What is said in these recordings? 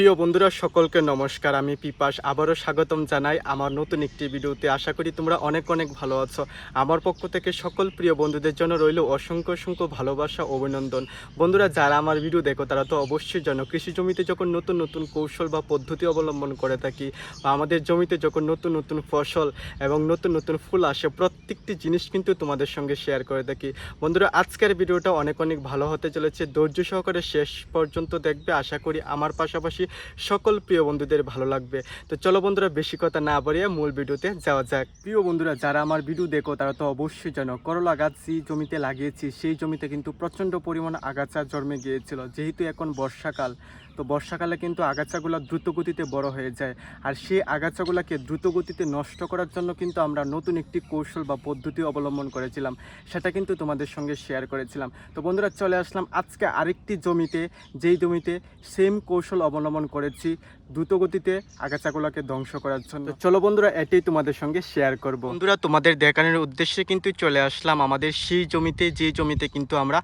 প্রিয় বন্ধুরা, সকলকে নমস্কার। আমি পিপাস, আবারও স্বাগতম জানাই আমার নতুন একটি ভিডিওতে। আশা করি তোমরা অনেক অনেক ভালো আছো। আমার পক্ষ থেকে সকল প্রিয় বন্ধুদের জন্য রইল অসংখ্য অসংখ্য ভালোবাসা, অভিনন্দন। বন্ধুরা, যারা আমার ভিডিও দেখো, তারা তো অবশ্যই জানো, কৃষি জমিতে যখন নতুন নতুন কৌশল বা পদ্ধতি অবলম্বন করে থাকি, বা আমাদের জমিতে যখন নতুন নতুন ফসল এবং নতুন নতুন ফুল আসে, প্রত্যেকটি জিনিস কিন্তু তোমাদের সঙ্গে শেয়ার করে থাকি। বন্ধুরা, আজকের ভিডিওটা অনেক অনেক ভালো হতে চলেছে। ধৈর্য সহকারে শেষ পর্যন্ত দেখবে। আশা করি আমার পাশাপাশি সকল প্রিয় বন্ধুদের ভালো লাগবে। তো চলো বন্ধুরা, বেশি কথা না বাড়িয়ে মূল ভিডিওতে যাওয়া যাক। প্রিয় বন্ধুরা, যারা আমার ভিডিও দেখো, তারা তো অবশ্যই জানো, করলা গাছ যে জমিতে লাগিয়েছি, সেই জমিতে কিন্তু প্রচণ্ড পরিমাণ আগাছা জন্মে গিয়েছিল। যেহেতু এখন বর্ষাকাল তো বর্ষাকালে কিন্তু আগাছাগুলো দ্রুত গতিতে বড় হয়ে যায়। আর সেই আগাছাগুলোকে দ্রুত গতিতে নষ্ট করার জন্য কিন্তু আমরা নতুন একটি কৌশল বা পদ্ধতি অবলম্বন করেছিলাম, সেটা কিন্তু তোমাদের সঙ্গে শেয়ার করেছিলাম। তো বন্ধুরা, চলে আসলাম আজকে আরেকটি জমিতে। যেই জমিতে সেম কৌশল অবলম্বন করেছি দ্রুত গতিতে আগাছাগুলোকে ধ্বংস করার জন্য। চলো বন্ধুরা, এটাই তোমাদের সঙ্গে শেয়ার করব। বন্ধুরা, তোমাদের দেখানোর উদ্দেশ্যে কিন্তু চলে আসলাম আমাদের সেই জমিতে। যে জমিতে কিন্তু আমরা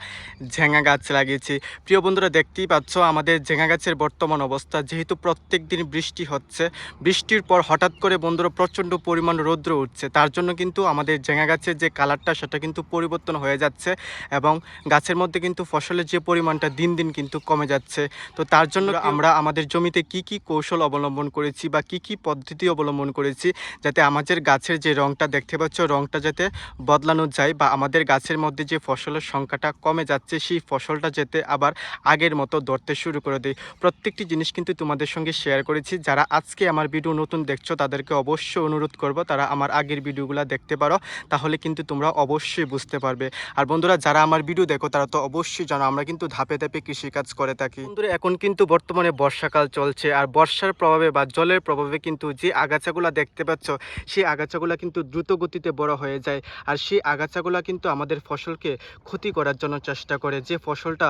ঝেঙা গাছ লাগিয়েছি। প্রিয় বন্ধুরা, দেখতেই পাচ্ছ আমাদের ঝেঙা গাছের বর্তমান অবস্থা। যেহেতু প্রত্যেক দিন বৃষ্টি হচ্ছে, বৃষ্টির পর হঠাৎ করে বন্ধুরা প্রচণ্ড পরিমাণ রৌদ্র উঠছে। তার জন্য কিন্তু আমাদের ঝেঙা গাছের যে কালারটা, সেটা কিন্তু পরিবর্তন হয়ে যাচ্ছে এবং গাছের মধ্যে কিন্তু ফসলের যে পরিমাণটা দিন দিন কিন্তু কমে যাচ্ছে। তো তার জন্য আমরা আমাদের জমিতে কি কি কৌশল অবলম্বন করেছি বা কি কি পদ্ধতি অবলম্বন করেছি, যাতে আমাদের গাছের যে রংটা দেখতে পাচ্ছ, রংটা যাতে বদলানো যায় বা আমাদের গাছের মধ্যে যে ফসলের সংখ্যাটা কমে যাচ্ছে, সেই ফসলটা যাতে আবার আগের মতো ধরতে শুরু করে দেয়। প্রত্যেকটি জিনিস কিন্তু তোমাদের সঙ্গে শেয়ার করেছি। যারা আজকে আমার ভিডিও নতুন দেখছ, তাদেরকে অবশ্যই অনুরোধ করব, তারা আমার আগের ভিডিওগুলো দেখতে পারো, তাহলে কিন্তু তোমরা অবশ্যই বুঝতে পারবে। আর বন্ধুরা, যারা আমার ভিডিও দেখো, তারা তো অবশ্যই জানো, আমরা কিন্তু ধাপে ধাপে কৃষিকাজ করে থাকি। বন্ধুরা, এখন কিন্তু বর্তমানে বর্ষাকাল চলছে, আর বর্ষার প্রভাবে বা জলের প্রভাবে কিন্তু যে আগাছাগুলো দেখতে পাচ্ছ, সেই আগাছাগুলো কিন্তু দ্রুত গতিতে বড় হয়ে যায়, আর সেই আগাছাগুলো কিন্তু আমাদের ফসলকে ক্ষতি করার জন্য চেষ্টা করে। যে ফসলটা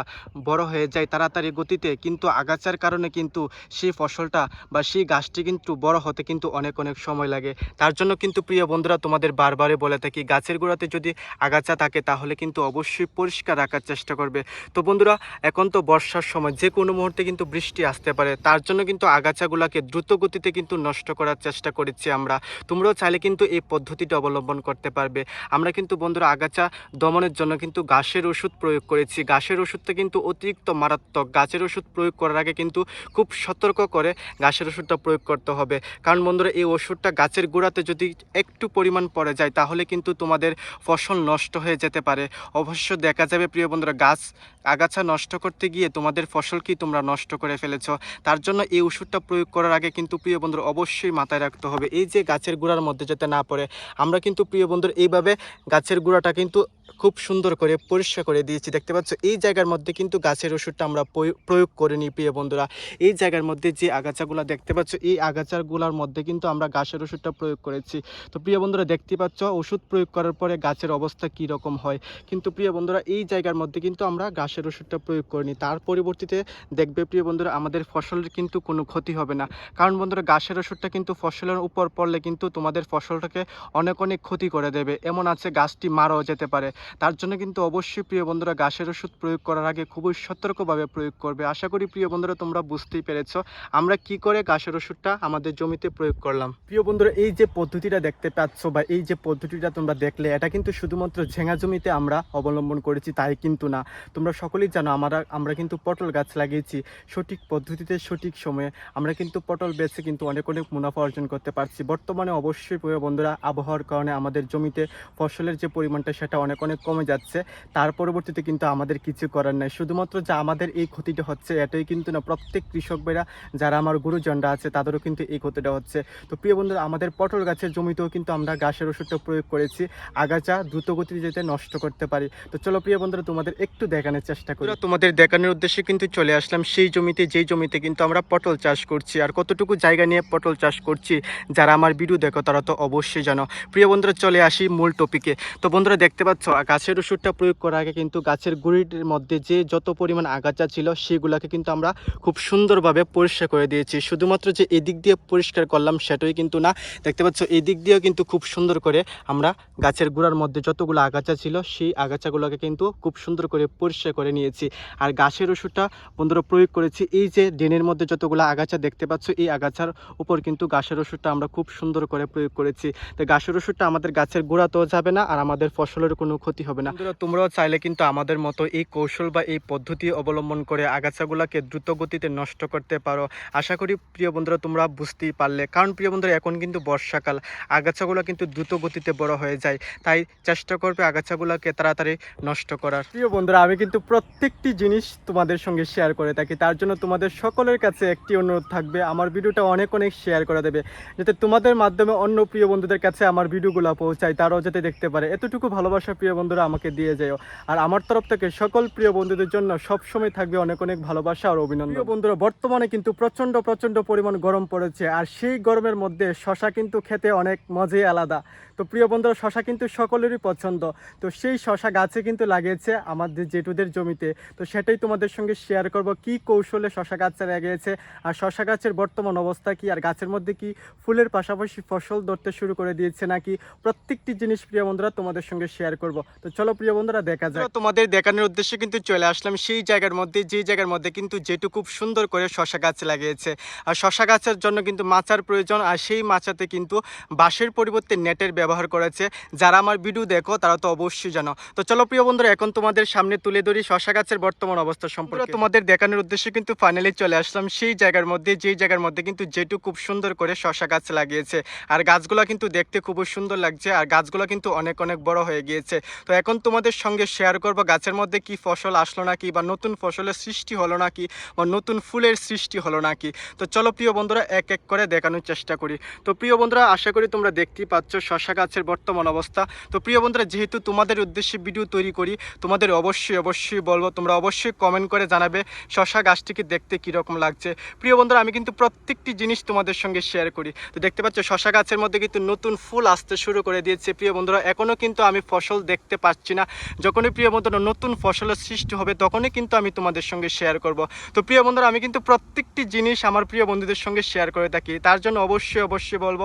বড় হয়ে যায়, তাড়াতাড়ি গতিতে কিন্তু আগাছার কারণে কিন্তু সেই ফসলটা বা সেই গাছটি কিন্তু বড় হতে কিন্তু অনেক অনেক সময় লাগে। তার জন্য কিন্তু প্রিয় বন্ধুরা, তোমাদের বারবারে বলে থাকি, গাছের গোড়াতে যদি আগাছা থাকে, তাহলে কিন্তু অবশ্যই পরিষ্কার রাখার চেষ্টা করবে। তো বন্ধুরা, এখন তো বর্ষার সময় যে কোনো মুহূর্তে কিন্তু বৃষ্টি আসতে পারে। তার জন্য কিন্তু আগাছাগুলোকে দ্রুত গতিতে কিন্তু নষ্ট করার চেষ্টা করেছি আমরা। তোমরাও চাইলে কিন্তু এই পদ্ধতিটা অবলম্বন করতে পারবে। আমরা কিন্তু বন্ধুরা আগাছা দমনের জন্য কিন্তু গাছের ওষুধ প্রয়োগ করেছি। গাছের ওষুধটা কিন্তু অতিরিক্ত মারাত্মক। গাছের ওষুধ প্রয়োগ করার আগে কিন্তু খুব সতর্ক করে গাছের ওষুধটা প্রয়োগ করতে হবে। কারণ বন্ধুরা, এই ওষুধটা গাছের গোড়াতে যদি একটু পরিমাণ পড়ে যায়, তাহলে কিন্তু তোমাদের ফসল নষ্ট হয়ে যেতে পারে। অবশ্য দেখা যাবে, প্রিয় বন্ধুরা, গাছ আগাছা নষ্ট করতে গিয়ে তোমাদের ফসলকেই তোমরা নষ্ট করে ফেলেছো? তার জন্য এই ওষুধটা প্রয়োগ করার আগে কিন্তু, প্রিয় বন্ধুরা, অবশ্যই মাথায় রাখতে হবে। এই যে গাছের গোড়ার মধ্যে যাতে না পড়ে, আমরা কিন্তু, প্রিয় বন্ধুর, এইভাবে গাছের গোড়াটা কিন্তু খুব সুন্দর করে পরিষ্কার করে দিয়েছি। দেখতে পাচ্ছ, এই জায়গার মধ্যে কিন্তু গাছের ওষুধটা আমরা প্রয়োগ- করে নিই, প্রিয় বন্ধুরা। এই জায়গার মধ্যে যে আগাছাগুলো, দেখতে পাচ্ছ, এই আগাছাগুলোর মধ্যে কিন্তু আমরা গাছের ওষুধটা প্রয়োগ করেছি। তো প্রিয় বন্ধুরা, দেখতে পাচ্ছ, ওষুধ প্রয়োগ করার পরে গাছের অবস্থা কী রকম হয়? কিন্তু প্রিয় বন্ধুরা, এই জায়গার মধ্যে কিন্তু আমরা গাছের ওষুধটা প্রয়োগ করিনি তার পরিবর্তিতে দেখবে, প্রিয় বন্ধুরা, আমাদের ফসলের কিন্তু কোনো ক্ষতি হবে না। কারণ বন্ধুরা, গাছের ওষুধটা কিন্তু ফসলের উপর পড়লে কিন্তু তোমাদের ফসলটাকে অনেক অনেক ক্ষতি করে দেবে। এমন আছে, গাছটি মারাও যেতে পারে। তার জন্য কিন্তু অবশ্যই প্রিয় বন্ধুরা গাছের ওষুধ প্রয়োগ করার আগে খুবই সতর্কভাবে প্রয়োগ করবে। আশা করি প্রিয় বন্ধুরা তোমরা বুঝতেই পেরেছ। আমরা কি করে গাছের ওষুধটা আমাদের জমিতে প্রয়োগ করলাম? প্রিয় বন্ধুরা, এই যে পদ্ধতিটা দেখতে পাচ্ছ বা এই যে পদ্ধতিটা তোমরা দেখলে, এটা কিন্তু শুধুমাত্র ঝেঙা জমিতে আমরা অবলম্বন করেছি, তাই কিন্তু না। তোমরা সকলেই জানো, আমরা আমরা কিন্তু পটল গাছ লাগিয়েছি। সঠিক পদ্ধতিতে, সঠিক সময়ে আমরা কিন্তু পটল বেছে কিন্তু অনেক অনেক মুনাফা অর্জন করতে পারছি। বর্তমানে অবশ্যই প্রিয় বন্ধুরা, আবহাওয়ার কারণে আমাদের জমিতে ফসলের যে পরিমাণটা, সেটা অনেক অনেক কমে যাচ্ছে। তার পরবর্তীতে কিন্তু আমাদের কিছু করার নাই। শুধুমাত্র যে আমাদের এই ক্ষতিটা হচ্ছে এটাই কিন্তু না, প্রত্যেক কৃষক ভাইরা যারা আমার গুরুজনরা আছে, তাদেরও কিন্তু এই ক্ষতিটা হচ্ছে। তো প্রিয় বন্ধুরা, আমাদের পটল গাছের জমিতেও কিন্তু আমরা গাছের ওষুধটা প্রয়োগ করেছি। আগাছা দ্রুত গতিতে যেতে নষ্ট করতে পারি। তো চলো প্রিয় বন্ধুরা, তোমাদের একটু দেখানোর চেষ্টা করি। তোমাদের দেখানোর উদ্দেশ্যে কিন্তু চলে আসলাম। সেই জমিতে, যেই জমিতে কিন্তু আমরা পটল চাষ করছি আর কতটুকু জায়গা নিয়ে পটল চাষ করছি, যারা আমার ভিডিও দেখো, তারা তো অবশ্যই জানো। প্রিয় বন্ধুরা, চলে আসি মূল টপিকে তো বন্ধুরা, দেখতে পাচ্ছ গাছের ওষুধটা প্রয়োগ করার আগে কিন্তু গাছের গুঁড়ির মধ্যে যে যত পরিমাণ আগাছা ছিল, সেগুলোকে কিন্তু আমরা খুব সুন্দরভাবে পরিষ্কার করে দিয়েছি। শুধুমাত্র যে এদিক দিয়ে পরিষ্কার করলাম সেটাই কিন্তু না। দেখতে পাচ্ছ, এদিক দিয়েও কিন্তু খুব সুন্দর করে আমরা গাছের গুঁড়ার মধ্যে যতগুলো আগাছা ছিল, সেই আগাছাগুলোকে কিন্তু খুব সুন্দর করে পরিষ্কার করে নিয়েছি। আর গাছের ওষুধটা বন্ধুরা প্রয়োগ করেছি, এই যে ড্রেনের মধ্যে যতগুলো আগাছা দেখতে পাচ্ছ, এই আগাছার উপর কিন্তু গাছের ওষুধটা আমরা খুব সুন্দর করে প্রয়োগ করেছি। তো গাছের ওষুধটা আমাদের গাছের গোড়াতেও যাবে না, আর আমাদের ফসলের কোনো ক্ষতি হবে না। তোমরাও চাইলে কিন্তু আমাদের মতো এই কৌশল বা এই পদ্ধতি অবলম্বন করে আগাছাগুলোকে দ্রুত গতিতে নষ্ট করতে পারো। আশা করি প্রিয় বন্ধুরা, তোমরা বুঝতেই পারলে। কারণ প্রিয় বন্ধুরা, এখন কিন্তু বর্ষাকাল। আগাছাগুলো কিন্তু দ্রুত গতিতে বড় হয়ে যায়। তাই চেষ্টা করবে আগাছাগুলোকে তাড়াতাড়ি নষ্ট করার। প্রিয় বন্ধুরা, আমি কিন্তু প্রত্যেকটি জিনিস তোমাদের সঙ্গে শেয়ার করে থাকি। তার জন্য তোমাদের সকলের কাছে একটি অনুরোধ থাকবে। আমার ভিডিওটা অনেক অনেক শেয়ার করে দেবে। যাতে তোমাদের মাধ্যমে অন্য প্রিয় বন্ধুদের কাছে আমার ভিডিওগুলো পৌঁছায়, তারাও যাতে দেখতে পারে। এতটুকু ভালোবাসা প্রিয় বন্ধুরা আমাকে দিয়ে যেও আর আমার তরফ থেকে সকল প্রিয় বন্ধুদের জন্য সবসময় থাকবে অনেক অনেক ভালোবাসা আর অভিনন্দন। বন্ধুরা, বর্তমানে কিন্তু প্রচণ্ড প্রচণ্ড পরিমাণ গরম পড়েছে আর সেই গরমের মধ্যে শশা কিন্তু খেতে অনেক মজাই আলাদা। তো প্রিয় বন্ধুরা, শশা কিন্তু সকলেরই পছন্দ। তো সেই শশা গাছে কিন্তু লাগিয়েছে আমাদের জেঠুদের জমিতে। তো সেটাই তোমাদের সঙ্গে শেয়ার করব কি কৌশলে শশা গাছ লাগিয়েছে আর শশা গাছের বর্তমান অবস্থা কি আর গাছের মধ্যে কি ফুলের পাশাপাশি ফসল ধরতে শুরু করে দিয়েছে নাকি প্রত্যেকটি জিনিস প্রিয় বন্ধুরা তোমাদের সঙ্গে শেয়ার করব। তো চলো প্রিয় বন্ধুরা দেখা যায় তোমাদের দেখানোর উদ্দেশ্যে কিন্তু চলে আসলাম সেই জায়গার মধ্যে যেই জায়গার মধ্যে কিন্তু যেটু খুব সুন্দর করে শশা গাছ লাগিয়েছে। আর শশা গাছের জন্য কিন্তু মাচার প্রয়োজন আর সেই মাচাতে কিন্তু বাঁশের পরিবর্তে নেটের ব্যবহার করেছে। যারা আমার ভিডিও দেখো তারা তো অবশ্যই জানো। তো চলো প্রিয় বন্ধুরা এখন তোমাদের সামনে তুলে ধরি শশা গাছের বর্তমান অবস্থা সম্পর্কে। তোমাদের দেখানোর উদ্দেশ্যে কিন্তু ফাইনালি চলে আসলাম সেই জায়গার মধ্যে যেই জায়গার মধ্যে কিন্তু যেটু খুব সুন্দর করে শশা গাছ লাগিয়েছে। আর গাছগুলো কিন্তু দেখতে খুবই সুন্দর লাগছে আর গাছগুলো কিন্তু অনেক অনেক বড় হয়ে গিয়েছে। তো এখন তোমাদের সঙ্গে শেয়ার করব, গাছের মধ্যে কি ফসল আসলো নাকি বা নতুন ফসলের সৃষ্টি হলো নাকি বা নতুন ফুলের সৃষ্টি হলো নাকি? তো চলো প্রিয় বন্ধুরা, এক এক করে দেখানোর চেষ্টা করি। তো প্রিয় বন্ধুরা, আশা করি তোমরা দেখতেই পাচ্ছ শশা গাছের বর্তমান অবস্থা। তো প্রিয় বন্ধুরা, যেহেতু তোমাদের উদ্দেশ্যে ভিডিও তৈরি করি, তোমাদের অবশ্যই অবশ্যই বলব, তোমরা অবশ্যই কমেন্ট করে জানাবে শশা গাছটিকে দেখতে কীরকম লাগছে। প্রিয় বন্ধুরা, আমি কিন্তু প্রত্যেকটি জিনিস তোমাদের সঙ্গে শেয়ার করি। তো দেখতে পাচ্ছ, শশা গাছের মধ্যে কিন্তু নতুন ফুল আসতে শুরু করে দিয়েছে। প্রিয় বন্ধুরা এখনও কিন্তু আমি ফসল দেখতে পাচ্ছি না। যখনই প্রিয় বন্ধুরা নতুন ফসলের সৃষ্টি হবে, তখনই কিন্তু আমি তোমাদের সঙ্গে শেয়ার করব। তো প্রিয় বন্ধুরা, আমি কিন্তু প্রত্যেকটি জিনিস আমার প্রিয় বন্ধুদের সঙ্গে শেয়ার করে থাকি। তার জন্য অবশ্যই অবশ্যই বলব,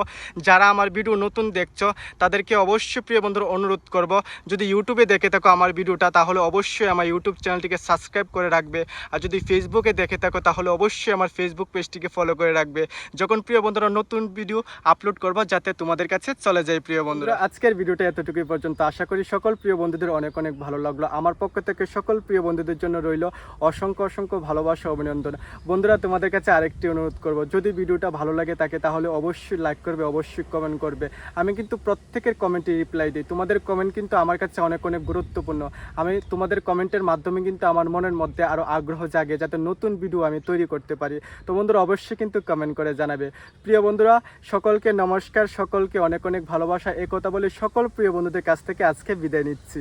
যারা আমার ভিডিও নতুন দেখছ, তাদেরকে অবশ্যই প্রিয় বন্ধুরা অনুরোধ করব, যদি ইউটিউবে দেখে থাকো আমার ভিডিওটা তাহলে অবশ্যই আমার ইউটিউব চ্যানেলটিকে সাবস্ক্রাইব করে রাখবে। আর যদি ফেসবুকে দেখে থাকো, তাহলে অবশ্যই আমার ফেসবুক পেজটিকে ফলো করে রাখবে। যখন প্রিয় বন্ধুরা নতুন ভিডিও আপলোড করব, যাতে তোমাদের কাছে চলে যায়, প্রিয় বন্ধুরা। আজকের ভিডিওটা এতটুকুই পর্যন্ত। আশা করি সকল প্রিয় বন্ধুদের অনেক অনেক ভালো লাগল। আমার পক্ষ থেকে সকল প্রিয় বন্ধুদের জন্য রইল অসংখ্য অসংখ্য ভালোবাসা, অভিনন্দন। বন্ধুরা, তোমাদের কাছে আরেকটি অনুরোধ করব। যদি ভিডিওটা ভালো লাগে তাকে, তাহলে অবশ্যই লাইক করবে, অবশ্যই কমেন্ট করবে। আমি কিন্তু প্রত্যেকের কমেন্টে রিপ্লাই দিই। তোমাদের কমেন্ট কিন্তু আমার কাছে অনেক অনেক গুরুত্বপূর্ণ। আমি তোমাদের কমেন্টের মাধ্যমে কিন্তু আমার মনের মধ্যে আরও আগ্রহ জাগে যাতে নতুন ভিডিও আমি তৈরি করতে পারি। তো বন্ধুরা, অবশ্যই কিন্তু কমেন্ট করে জানাবে। প্রিয় বন্ধুরা, সকলকে নমস্কার, সকলকে অনেক অনেক ভালোবাসা। এ কথা বলে সকল প্রিয় বন্ধুদের কাছ থেকে আজকে বিদায় নিচ্ছি